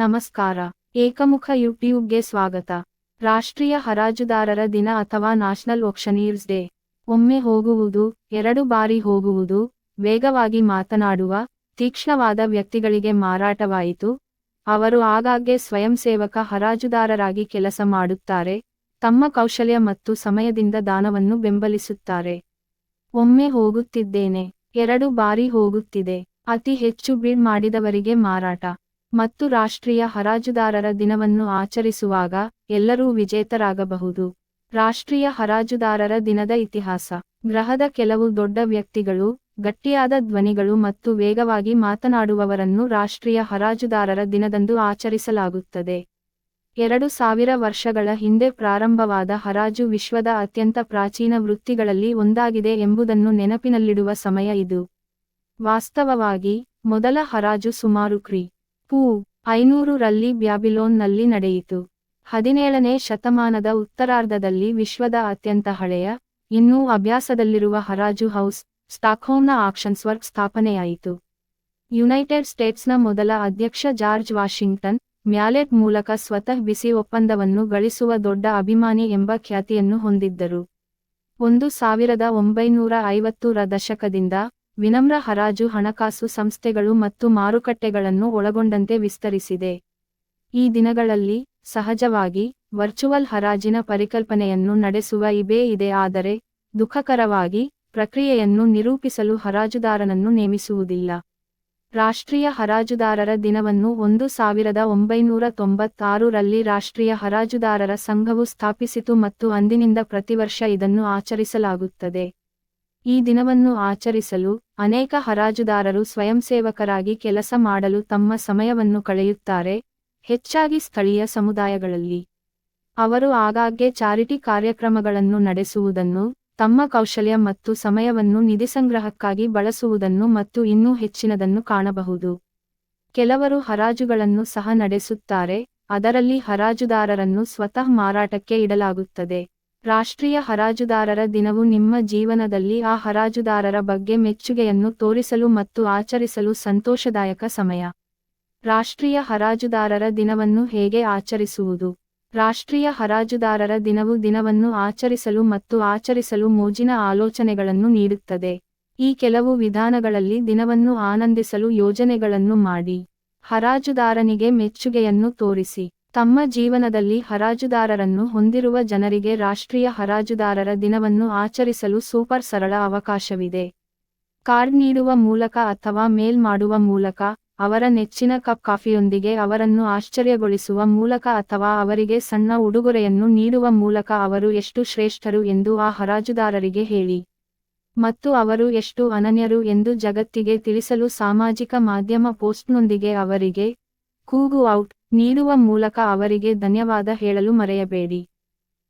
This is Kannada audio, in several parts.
ನಮಸ್ಕಾರ. ಏಕಮುಖ ಯೂಟ್ಯೂಬ್ಗೆ ಸ್ವಾಗತ. ರಾಷ್ಟ್ರೀಯ ಹರಾಜುದಾರರ ದಿನ ಅಥವಾ ನ್ಯಾಷನಲ್ ಒಕ್ಷನೀರ್ಸ್ ಡೇ. ಒಮ್ಮೆ ಹೋಗುವುದು, ಎರಡು ಬಾರಿ ಹೋಗುವುದು, ವೇಗವಾಗಿ ಮಾತನಾಡುವ, ತೀಕ್ಷ್ಣವಾದ ವ್ಯಕ್ತಿಗಳಿಗೆ ಮಾರಾಟವಾಯಿತು. ಅವರು ಆಗಾಗ್ಗೆ ಸ್ವಯಂಸೇವಕ ಹರಾಜುದಾರರಾಗಿ ಕೆಲಸ ಮಾಡುತ್ತಾರೆ, ತಮ್ಮ ಕೌಶಲ್ಯ ಮತ್ತು ಸಮಯದಿಂದ ದಾನವನ್ನು ಬೆಂಬಲಿಸುತ್ತಾರೆ. ಒಮ್ಮೆ ಹೋಗುತ್ತಿದ್ದೇನೆ, ಎರಡು ಬಾರಿ ಹೋಗುತ್ತಿದೆ, ಅತಿ ಹೆಚ್ಚು ಬಿಡ್ ಮಾಡಿದವರಿಗೆ ಮಾರಾಟ. ಮತ್ತು ರಾಷ್ಟ್ರೀಯ ಹರಾಜುದಾರರ ದಿನವನ್ನು ಆಚರಿಸುವಾಗ ಎಲ್ಲರೂ ವಿಜೇತರಾಗಬಹುದು. ರಾಷ್ಟ್ರೀಯ ಹರಾಜುದಾರರ ದಿನದ ಇತಿಹಾಸ. ಗ್ರಹದ ಕೆಲವು ದೊಡ್ಡ ವ್ಯಕ್ತಿಗಳು, ಗಟ್ಟಿಯಾದ ಧ್ವನಿಗಳು ಮತ್ತು ವೇಗವಾಗಿ ಮಾತನಾಡುವವರನ್ನು ರಾಷ್ಟ್ರೀಯ ಹರಾಜುದಾರರ ದಿನದಂದು ಆಚರಿಸಲಾಗುತ್ತದೆ. ಎರಡು ಸಾವಿರ ವರ್ಷಗಳ ಹಿಂದೆ ಪ್ರಾರಂಭವಾದ ಹರಾಜು ವಿಶ್ವದ ಅತ್ಯಂತ ಪ್ರಾಚೀನ ವೃತ್ತಿಗಳಲ್ಲಿ ಒಂದಾಗಿದೆ ಎಂಬುದನ್ನು ನೆನಪಿನಲ್ಲಿಡುವ ಸಮಯ ಇದು. ವಾಸ್ತವವಾಗಿ, ಮೊದಲ ಹರಾಜು ಸುಮಾರು ಕ್ರಿ. ಪೂ ಐನೂರು ರಲ್ಲಿ ಬ್ಯಾಬಿಲೋನ್ನಲ್ಲಿ ನಡೆಯಿತು. ಹದಿನೇಳನೇ ಶತಮಾನದ ಉತ್ತರಾರ್ಧದಲ್ಲಿ ವಿಶ್ವದ ಅತ್ಯಂತ ಹಳೆಯ, ಇನ್ನೂ ಅಭ್ಯಾಸದಲ್ಲಿರುವ ಹರಾಜು ಹೌಸ್, ಸ್ಟಾಕ್ಹೋಮ್ನ ಆಕ್ಷನ್ಸ್ ವರ್ಕ್ ಸ್ಥಾಪನೆಯಾಯಿತು. ಯುನೈಟೆಡ್ ಸ್ಟೇಟ್ಸ್ನ ಮೊದಲ ಅಧ್ಯಕ್ಷ ಜಾರ್ಜ್ ವಾಷಿಂಗ್ಟನ್ ಮ್ಯಾಲೆಟ್ ಮೂಲಕ ಸ್ವತಃ ಬಿಸಿ ಒಪ್ಪಂದವನ್ನು ಗಳಿಸುವ ದೊಡ್ಡ ಅಭಿಮಾನಿ ಎಂಬ ಖ್ಯಾತಿಯನ್ನು ಹೊಂದಿದ್ದರು. ಒಂದು ಸಾವಿರದ ಒಂಬೈನೂರ ಐವತ್ತರ ದಶಕದಿಂದ ವಿನಮ್ರ ಹರಾಜು ಹಣಕಾಸು ಸಂಸ್ಥೆಗಳು ಮತ್ತು ಮಾರುಕಟ್ಟೆಗಳನ್ನು ಒಳಗೊಂಡಂತೆ ವಿಸ್ತರಿಸಿದೆ. ಈ ದಿನಗಳಲ್ಲಿ ಸಹಜವಾಗಿ ವರ್ಚುವಲ್ ಹರಾಜಿನ ಪರಿಕಲ್ಪನೆಯನ್ನು ನಡೆಸುವ ಇಬೇ ಇದೆ, ಆದರೆ ದುಃಖಕರವಾಗಿ ಪ್ರಕ್ರಿಯೆಯನ್ನು ನಿರೂಪಿಸಲು ಹರಾಜುದಾರನನ್ನು ನೇಮಿಸುವುದಿಲ್ಲ. ರಾಷ್ಟ್ರೀಯ ಹರಾಜುದಾರರ ದಿನವನ್ನು ಒಂದು ಸಾವಿರದ ಒಂಬೈನೂರ ತೊಂಬತ್ತಾರು ರಲ್ಲಿ ರಾಷ್ಟ್ರೀಯ ಹರಾಜುದಾರರ ಸಂಘವು ಸ್ಥಾಪಿಸಿತು ಮತ್ತು ಅಂದಿನಿಂದ ಪ್ರತಿವರ್ಷ ಇದನ್ನು ಆಚರಿಸಲಾಗುತ್ತದೆ. ಈ ದಿನವನ್ನು ಆಚರಿಸಲು ಅನೇಕ ಹರಾಜುದಾರರು ಸ್ವಯಂಸೇವಕರಾಗಿ ಕೆಲಸ ಮಾಡಲು ತಮ್ಮ ಸಮಯವನ್ನು ಕಳೆಯುತ್ತಾರೆ, ಹೆಚ್ಚಾಗಿ ಸ್ಥಳೀಯ ಸಮುದಾಯಗಳಲ್ಲಿ. ಅವರು ಆಗಾಗ್ಗೆ ಚಾರಿಟಿ ಕಾರ್ಯಕ್ರಮಗಳನ್ನು ನಡೆಸುವುದನ್ನು, ತಮ್ಮ ಕೌಶಲ್ಯ ಮತ್ತು ಸಮಯವನ್ನು ನಿಧಿಸಂಗ್ರಹಕ್ಕಾಗಿ ಬಳಸುವುದನ್ನು ಮತ್ತು ಇನ್ನೂ ಹೆಚ್ಚಿನದನ್ನು ಕಾಣಬಹುದು. ಕೆಲವರು ಹರಾಜುಗಳನ್ನು ಸಹ ನಡೆಸುತ್ತಾರೆ, ಅದರಲ್ಲಿ ಹರಾಜುದಾರರನ್ನು ಸ್ವತಃ ಮಾರಾಟಕ್ಕೆ ಇಡಲಾಗುತ್ತದೆ. ರಾಷ್ಟ್ರೀಯ ಹರಾಜುದಾರರ ದಿನವು ನಿಮ್ಮ ಜೀವನದಲ್ಲಿ ಆ ಹರಾಜುದಾರರ ಬಗ್ಗೆ ಮೆಚ್ಚುಗೆಯನ್ನು ತೋರಿಸಲು ಮತ್ತು ಆಚರಿಸಲು ಸಂತೋಷದಾಯಕ ಸಮಯ. ರಾಷ್ಟ್ರೀಯ ಹರಾಜುದಾರರ ದಿನವನ್ನು ಹೇಗೆ ಆಚರಿಸುವುದು? ರಾಷ್ಟ್ರೀಯ ಹರಾಜುದಾರರ ದಿನವು ದಿನವನ್ನು ಆಚರಿಸಲು ಮತ್ತು ಆಚರಿಸಲು ಮೋಜಿನ ಆಲೋಚನೆಗಳನ್ನು ನೀಡುತ್ತದೆ. ಈ ಕೆಲವು ವಿಧಾನಗಳಲ್ಲಿ ದಿನವನ್ನು ಆನಂದಿಸಲು ಯೋಜನೆಗಳನ್ನು ಮಾಡಿ. ಹರಾಜುದಾರನಿಗೆ ಮೆಚ್ಚುಗೆಯನ್ನು ತೋರಿಸಿ. ತಮ್ಮ ಜೀವನದಲ್ಲಿ ಹರಾಜುದಾರರನ್ನು ಹೊಂದಿರುವ ಜನರಿಗೆ ರಾಷ್ಟ್ರೀಯ ಹರಾಜುದಾರರ ದಿನವನ್ನು ಆಚರಿಸಲು ಸೂಪರ್ ಸರಳ ಅವಕಾಶವಿದೆ. ಕಾರ್ಡ್ ನೀಡುವ ಮೂಲಕ ಅಥವಾ ಮೇಲ್ ಮಾಡುವ ಮೂಲಕ ಅವರ ನೆಚ್ಚಿನ ಕಪ್ ಕಾಫಿಯೊಂದಿಗೆ ಅವರನ್ನು ಆಶ್ಚರ್ಯಗೊಳಿಸುವ ಮೂಲಕ ಅಥವಾ ಅವರಿಗೆ ಸಣ್ಣ ಉಡುಗೊರೆಯನ್ನು ನೀಡುವ ಮೂಲಕ ಅವರು ಎಷ್ಟು ಶ್ರೇಷ್ಠರು ಎಂದು ಆ ಹರಾಜುದಾರರಿಗೆ ಹೇಳಿ. ಮತ್ತು ಅವರು ಎಷ್ಟು ಅನನ್ಯರು ಎಂದು ಜಗತ್ತಿಗೆ ತಿಳಿಸಲು ಸಾಮಾಜಿಕ ಮಾಧ್ಯಮ ಪೋಸ್ಟ್ನೊಂದಿಗೆ ಅವರಿಗೆ ಕೂಗು ಔಟ್ ನೀಡುವ ಮೂಲಕ ಅವರಿಗೆ ಧನ್ಯವಾದ ಹೇಳಲು ಮರೆಯಬೇಡಿ.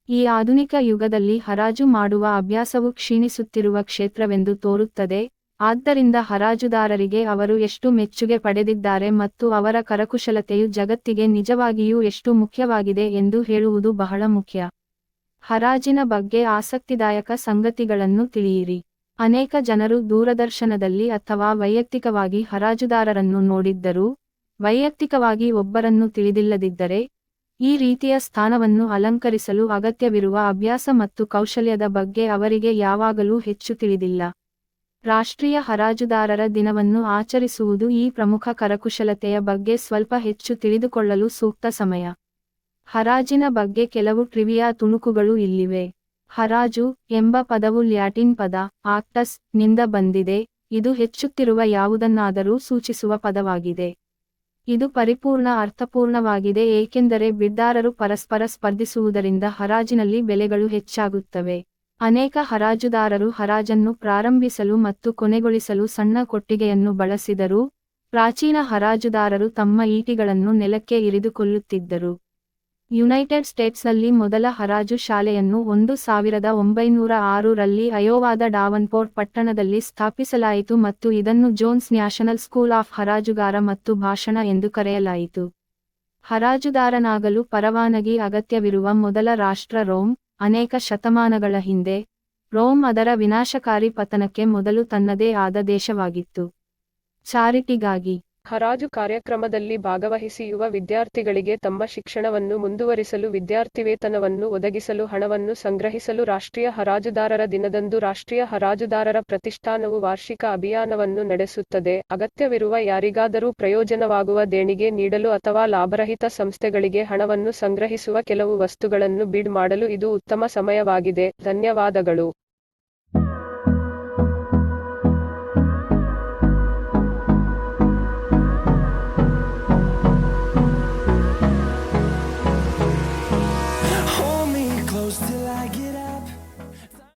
ಈ ಆಧುನಿಕ ಯುಗದಲ್ಲಿ ಹರಾಜು ಮಾಡುವ ಅಭ್ಯಾಸವು ಕ್ಷೀಣಿಸುತ್ತಿರುವ ಕ್ಷೇತ್ರವೆಂದು ತೋರುತ್ತದೆ, ಆದ್ದರಿಂದ ಹರಾಜುದಾರರಿಗೆ ಅವರು ಎಷ್ಟು ಮೆಚ್ಚುಗೆ ಪಡೆದಿದ್ದಾರೆ ಮತ್ತು ಅವರ ಕರಕುಶಲತೆಯು ಜಗತ್ತಿಗೆ ನಿಜವಾಗಿಯೂ ಎಷ್ಟು ಮುಖ್ಯವಾಗಿದೆ ಎಂದು ಹೇಳುವುದು ಬಹಳ ಮುಖ್ಯ. ಹರಾಜಿನ ಬಗ್ಗೆ ಆಸಕ್ತಿದಾಯಕ ಸಂಗತಿಗಳನ್ನು ತಿಳಿಯಿರಿ. ಅನೇಕ ಜನರು ದೂರದರ್ಶನದಲ್ಲಿ ಅಥವಾ ವೈಯಕ್ತಿಕವಾಗಿ ಹರಾಜುದಾರರನ್ನು ನೋಡಿದ್ದರೂ ವೈಯಕ್ತಿಕವಾಗಿ ಒಬ್ಬರನ್ನು ತಿಳಿದಿಲ್ಲದಿದ್ದರೆ, ಈ ರೀತಿಯ ಸ್ಥಾನವನ್ನು ಅಲಂಕರಿಸಲು ಅಗತ್ಯವಿರುವ ಅಭ್ಯಾಸ ಮತ್ತು ಕೌಶಲ್ಯದ ಬಗ್ಗೆ ಅವರಿಗೆ ಯಾವಾಗಲೂ ಹೆಚ್ಚು ತಿಳಿದಿಲ್ಲ. ರಾಷ್ಟ್ರೀಯ ಹರಾಜುದಾರರ ದಿನವನ್ನು ಆಚರಿಸುವುದು ಈ ಪ್ರಮುಖ ಕರಕುಶಲತೆಯ ಬಗ್ಗೆ ಸ್ವಲ್ಪ ಹೆಚ್ಚು ತಿಳಿದುಕೊಳ್ಳಲು ಸೂಕ್ತ ಸಮಯ. ಹರಾಜಿನ ಬಗ್ಗೆ ಕೆಲವು ಟ್ರಿವಿಯಾ ತುಣುಕುಗಳು ಇಲ್ಲಿವೆ. ಹರಾಜು ಎಂಬ ಪದವು ಲ್ಯಾಟಿನ್ ಪದ, ಆಕ್ಟಸ್, ನಿಂದ ಬಂದಿದೆ. ಇದು ಹೆಚ್ಚುತ್ತಿರುವ ಯಾವುದನ್ನಾದರೂ ಸೂಚಿಸುವ ಪದವಾಗಿದೆ. ಇದು ಪರಿಪೂರ್ಣ ಅರ್ಥಪೂರ್ಣವಾಗಿದೆ ಏಕೆಂದರೆ ಬಿಡ್ದಾರರು ಪರಸ್ಪರ ಸ್ಪರ್ಧಿಸುವುದರಿಂದ ಹರಾಜಿನಲ್ಲಿ ಬೆಲೆಗಳು ಹೆಚ್ಚಾಗುತ್ತವೆ. ಅನೇಕ ಹರಾಜುದಾರರು ಹರಾಜನ್ನು ಪ್ರಾರಂಭಿಸಲು ಮತ್ತು ಕೊನೆಗೊಳಿಸಲು ಸಣ್ಣ ಕೊಟ್ಟಿಗೆಯನ್ನು ಬಳಸಿದರು ಪ್ರಾಚೀನ ಹರಾಜುದಾರರು ತಮ್ಮ ಈಟಿಗಳನ್ನು ನೆಲಕ್ಕೆ ಇರಿದುಕೊಳ್ಳುತ್ತಿದ್ದರು. ಯುನೈಟೆಡ್ ಸ್ಟೇಟ್ಸ್ನಲ್ಲಿ ಮೊದಲ ಹರಾಜು ಶಾಲೆಯನ್ನು ಒಂದು ಸಾವಿರದ ಒಂಬೈನೂರ ಆರರಲ್ಲಿ ಅಯೋವಾದ ಡಾವನ್ಪೋರ್ಟ್ ಪಟ್ಟಣದಲ್ಲಿ ಸ್ಥಾಪಿಸಲಾಯಿತು ಮತ್ತು ಇದನ್ನು ಜೋನ್ಸ್ ನ್ಯಾಷನಲ್ ಸ್ಕೂಲ್ ಆಫ್ ಹರಾಜುಗಾರ ಮತ್ತು ಭಾಷಣ ಎಂದು ಕರೆಯಲಾಯಿತು. ಹರಾಜುದಾರನಾಗಲು ಪರವಾನಗಿ ಅಗತ್ಯವಿರುವ ಮೊದಲ ರಾಷ್ಟ್ರ ರೋಮ್, ಅನೇಕ ಶತಮಾನಗಳ ಹಿಂದೆ. ರೋಮ್ ಅದರ ವಿನಾಶಕಾರಿ ಪತನಕ್ಕೆ ಮೊದಲು ತನ್ನದೇ ಆದ ದೇಶವಾಗಿತ್ತು. ಚಾರಿಟಿಗಾಗಿ ಹರಾಜು ಕಾರ್ಯಕ್ರಮದಲ್ಲಿ ಭಾಗವಹಿಸಿ ಯುವ ವಿದ್ಯಾರ್ಥಿಗಳಿಗೆ ತಮ್ಮ ಶಿಕ್ಷಣವನ್ನು ಮುಂದುವರಿಸಲು ವಿದ್ಯಾರ್ಥಿವೇತನವನ್ನು ಒದಗಿಸಲು ಹಣವನ್ನು ಸಂಗ್ರಹಿಸಲು ರಾಷ್ಟ್ರೀಯ ಹರಾಜುದಾರರ ದಿನದಂದು ರಾಷ್ಟ್ರೀಯ ಹರಾಜುದಾರರ ಪ್ರತಿಷ್ಠಾನವು ವಾರ್ಷಿಕ ಅಭಿಯಾನವನ್ನು ನಡೆಸುತ್ತದೆ. ಅಗತ್ಯವಿರುವ ಯಾರಿಗಾದರೂ ಪ್ರಯೋಜನವಾಗುವ ದೇಣಿಗೆ ನೀಡಲು ಅಥವಾ ಲಾಭರಹಿತ ಸಂಸ್ಥೆಗಳಿಗೆ ಹಣವನ್ನು ಸಂಗ್ರಹಿಸುವ ಕೆಲವು ವಸ್ತುಗಳನ್ನು ಬಿಡ್ ಮಾಡಲು ಇದು ಉತ್ತಮ ಸಮಯವಾಗಿದೆ. ಧನ್ಯವಾದಗಳು.